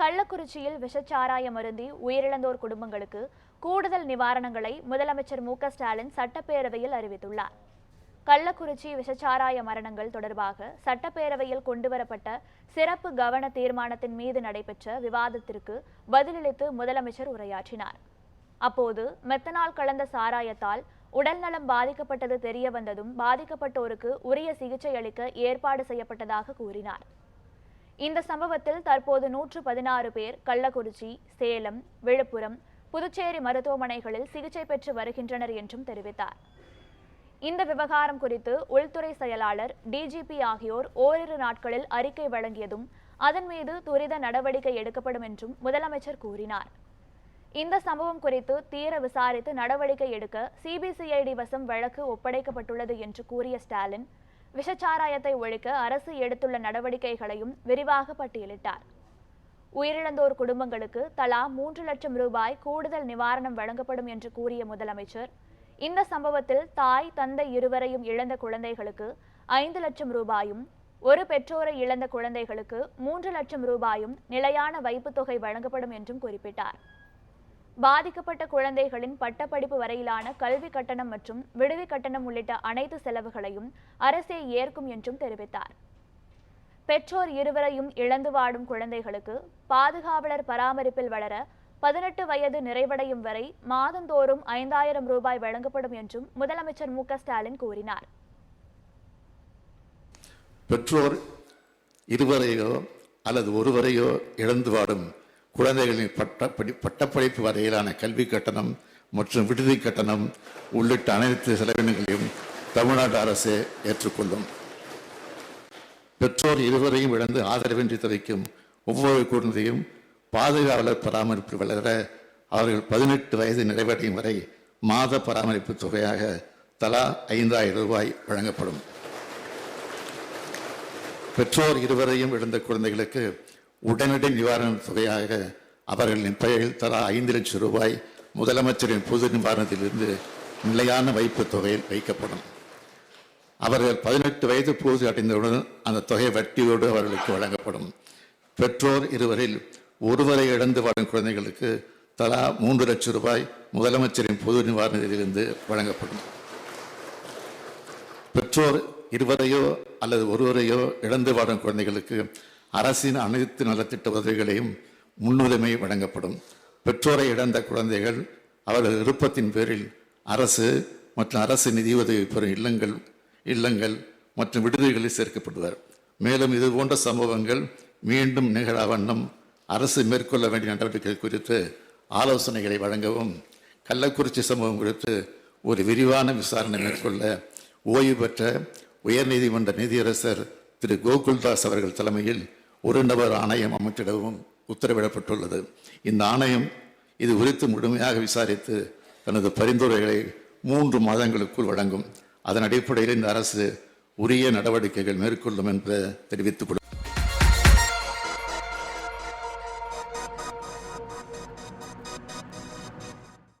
கள்ளக்குறிச்சியில் விஷச்சாராயம் அருந்தி உயிரிழந்தோர் குடும்பங்களுக்கு கூடுதல் நிவாரணங்களை முதலமைச்சர் மு ஸ்டாலின் சட்டப்பேரவையில் அறிவித்துள்ளார். கள்ளக்குறிச்சி விஷச்சாராய மரணங்கள் தொடர்பாக சட்டப்பேரவையில் கொண்டுவரப்பட்ட சிறப்பு கவன தீர்மானத்தின் மீது நடைபெற்ற விவாதத்திற்கு பதிலளித்து முதலமைச்சர் உரையாற்றினார். அப்போது மெத்தனால் கலந்த சாராயத்தால் உடல்நலம் பாதிக்கப்பட்டது தெரிய வந்ததும் பாதிக்கப்பட்டோருக்கு உரிய சிகிச்சை அளிக்க ஏற்பாடு செய்யப்பட்டதாக கூறினார். இந்த சம்பவத்தில் தற்போது நூற்று பதினாறு பேர் கள்ளக்குறிச்சி சேலம் விழுப்புரம் புதுச்சேரி மருத்துவமனைகளில் சிகிச்சை பெற்று வருகின்றனர் என்றும் தெரிவித்தார். இந்த விவகாரம் குறித்து உள்துறை செயலாளர் டிஜிபி ஆகியோர் ஓரிரு நாட்களில் அறிக்கை வழங்கியதும் அதன் மீது துரித நடவடிக்கை எடுக்கப்படும் என்றும் முதலமைச்சர் கூறினார். இந்த சம்பவம் குறித்து தீர விசாரித்து நடவடிக்கை எடுக்க சிபிசிஐடி வசம் வழக்கு ஒப்படைக்கப்பட்டுள்ளது என்று கூறிய ஸ்டாலின் விஷச்சாராயத்தை ஒழிக்க அரசு எடுத்துள்ள நடவடிக்கைகளையும் விரிவாக பட்டியலிட்டார். உயிரிழந்தோர் குடும்பங்களுக்கு தலா மூன்று லட்சம் ரூபாய் கூடுதல் நிவாரணம் வழங்கப்படும் என்று கூறிய முதலமைச்சர் இந்த சம்பவத்தில் தாய் தந்தை இருவரையும் இழந்த குழந்தைகளுக்கு ஐந்து லட்சம் ரூபாயும் ஒரு பெற்றோரை இழந்த குழந்தைகளுக்கு மூன்று லட்சம் ரூபாயும் நிலையான வைப்புத்தொகை வழங்கப்படும் என்றும் குறிப்பிட்டார். பாதிக்கப்பட்ட குழந்தைகளின் பட்டப்படிப்பு வரையிலான கல்வி கட்டணம் மற்றும் விடுதி கட்டணம் உள்ளிட்ட அனைத்து செலவுகளையும் அரசே ஏற்கும் என்றும் தெரிவித்தார். பெற்றோர் இருவரையும் இழந்து வாடும் குழந்தைகளுக்கு பாதுகாவலர் பராமரிப்பில் வளர பதினெட்டு வயது நிறைவடையும் வரை மாதந்தோறும் ஐந்தாயிரம் ரூபாய் வழங்கப்படும் என்றும் முதலமைச்சர் மு ஸ்டாலின் கூறினார். பெற்றோர் இருவரையோ அல்லது ஒருவரையோ இழந்து வாடும் குழந்தைகளின் பட்ட படி பட்டப்படிப்பு வரையிலான கல்வி கட்டணம் மற்றும் விடுதி கட்டணம் உள்ளிட்ட அனைத்து செலவினங்களையும் தமிழ்நாடு அரசு ஏற்றுக்கொள்ளும். பெற்றோர் இருவரையும் இழந்து ஆதரவின்றி தவிக்கும் ஒவ்வொரு குழந்தையும் பாதுகாவலர் பராமரிப்பு வளர அவர்கள் பதினெட்டு வயது நிறைவடையும் வரை மாத பராமரிப்பு தொகையாக தலா ஐந்தாயிரம் ரூபாய் வழங்கப்படும். பெற்றோர் இருவரையும் இழந்த குழந்தைகளுக்கு உடனடி நிவாரணத் தொகையாக அவர்களின் பெயரில் தலா ஐந்து லட்சம் ரூபாய் முதலமைச்சரின் பொது நிவாரணத்திலிருந்து நிலையான வைப்பு தொகையில் வைக்கப்படும். அவர்கள் பதினெட்டு வயது பூர்த்தி அடைந்தவுடன் அந்த தொகை வட்டியோடு அவர்களுக்கு வழங்கப்படும். பெற்றோர் இருவரில் ஒருவரை இழந்து வாழும் குழந்தைகளுக்கு தலா மூன்று லட்சம் ரூபாய் முதலமைச்சரின் பொது நிவாரணத்திலிருந்து வழங்கப்படும். பெற்றோர் இருவரையோ அல்லது ஒருவரையோ இழந்து வாடும் குழந்தைகளுக்கு அரசின் அனைத்து நலத்திட்ட உதவிகளையும் முன்னுரிமை வழங்கப்படும். பெற்றோரை இழந்த குழந்தைகள் அவர்கள் விருப்பத்தின் பேரில் அரசு மற்றும் அரசு நிதியுதவி பெறும் இல்லங்கள் இல்லங்கள் மற்றும் விடுதிகளில் சேர்க்கப்படுவர். மேலும் இது போன்ற சம்பவங்கள் மீண்டும் நிகழாவண்ணம் அரசு மேற்கொள்ள வேண்டிய நடவடிக்கைகள் குறித்து ஆலோசனைகளை வழங்கவும் கள்ளக்குறிச்சி சம்பவம் குறித்து ஒரு விரிவான விசாரணை மேற்கொள்ள ஓய்வு பெற்ற உயர்நீதிமன்ற நீதியரசர் திரு கோகுல்தாஸ் அவர்கள் தலைமையில் ஒரு நபர் ஆணையம் அமைத்திடவும் உத்தரவிடப்பட்டுள்ளது இந்த ஆணையம் இது குறித்து முழுமையாக விசாரித்து தனது பரிந்துரைகளை மூன்று மாதங்களுக்குள் வழங்கும் அதன் அடிப்படையில் இந்த அரசு உரிய நடவடிக்கைகள் மேற்கொள்ளும் என்று தெரிவித்துக் கொள்கிறேன்.